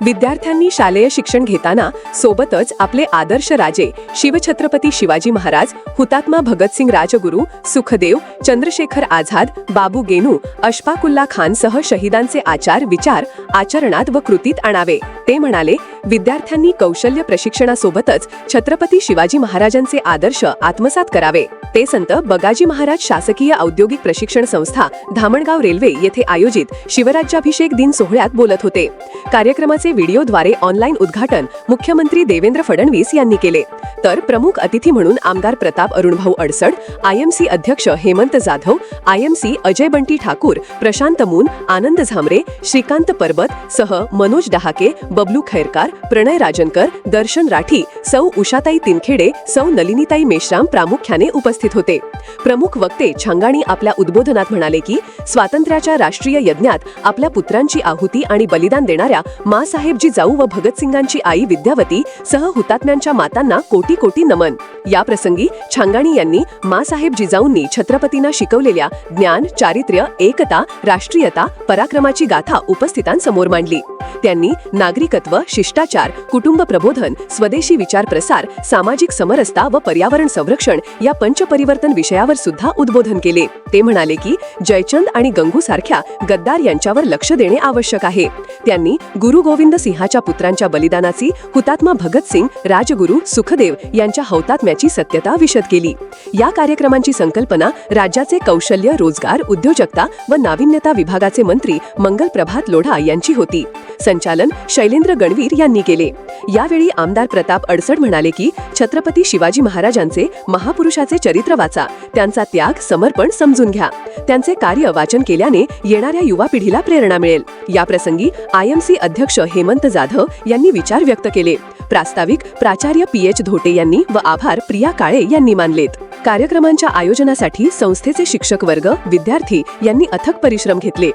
विद्यार्थ्यांनी शालेय शिक्षण घेताना सोबतच आपले आदर्श राजे शिवछत्रपती शिवाजी महाराज हुतात्मा भगतसिंग राजगुरू सुखदेव चंद्रशेखर आझाद बाबू गेनू अशफाकुल्ला खानसह शहीदांचे आचार विचार आचरणात व कृतीत आणावे. ते म्हणाले विद्यार्थ्यांनी कौशल्य प्रशिक्षणासोबतच छत्रपती शिवाजी महाराजांचे आदर्श आत्मसात करावे. ते संत बगाजी महाराज शासकीय औद्योगिक प्रशिक्षण संस्था धामणगाव रेल्वे येथे आयोजित शिवराज्याभिषेक दिन सोहळ्यात बोलत होते. कार्यक्रमाचे व्हिडिओद्वारे ऑनलाईन उद्घाटन मुख्यमंत्री देवेंद्र फडणवीस यांनी केले. तर प्रमुख अतिथी म्हणून आमदार प्रताप अरुणभाऊ अडसड आयएमसी अध्यक्ष हेमंत जाधव आयएमसी अजय बंटी ठाकूर प्रशांत मून आनंद झामरे श्रीकांत परबत सह मनोज डहाके बबलू खैरकार प्रणय राजनकर दर्शन राठी सौ उषाताई तिनखेडे सौ नलिनीताई मेश्राम प्रामुख्याने उपस्थित होते. प्रमुख वक्ते छांगाणी आपल्या उद्बोधनात म्हणाले की स्वातंत्र्याच्या राष्ट्रीय यज्ञात आपल्या पुत्रांची आहुती आणि बलिदान देणाऱ्या बाळासाहेबजी जाऊ व भगतसिंगांची आई विद्यावती सह हुतात्म्यांच्या मातांना कोटी कोटी नमन. या प्रसंगी छांगाणी यांनी मासाहेब जिजाऊंनी छत्रपतींना शिकवलेल्या ज्ञान चारित्र्य एकता राष्ट्रीयता पराक्रमाची गाथा उपस्थितांसमोर मांडली. त्यांनी नागरिकत्व शिष्टाचार कुटुंब प्रबोधन स्वदेशी विचार प्रसार सामाजिक समरसता व पर्यावरण संरक्षण या पंचपरिवर्तन विषयावर सुद्धा उद्बोधन केले. ते म्हणाले की जयचंद आणि गंगू सारख्या गद्दार यांच्यावर लक्ष देणे आवश्यक आहे. त्यांनी गुरु गोविंद सिंहाच्या पुत्रांच्या बलिदानाची हुतात्मा भगतसिंग राजगुरू सुखदेव यांच्या हौतात्म्याची सत्यता विशद केली. या कार्यक्रमांची संकल्पना राज्याचे कौशल्य रोजगार उद्योजकता व नाविन्यता विभागाचे मंत्री मंगल प्रभात लोढा यांची होती. संचालन शैलेंद्र गणवीर यांनी केले. यावेळी आमदार प्रताप अडसड म्हणाले की छत्रपती शिवाजी महाराजांचे महापुरुषाचे चरित्र वाचा त्यांचा त्याग समर्पण समजून घ्या. त्यांचे कार्य वाचन केल्याने येणाऱ्या युवा पिढीला प्रेरणा मिळेल. याप्रसंगी आयएमसी अध्यक्ष हेमंत जाधव यांनी विचार व्यक्त केले. प्रास्ताविक प्राचार्य पी एच धोटे यांनी व आभार प्रिया काळे यांनी मानलेत. कार्यक्रमांच्या आयोजनासाठी संस्थेचे शिक्षक वर्ग विद्यार्थी यांनी अथक परिश्रम घेतले.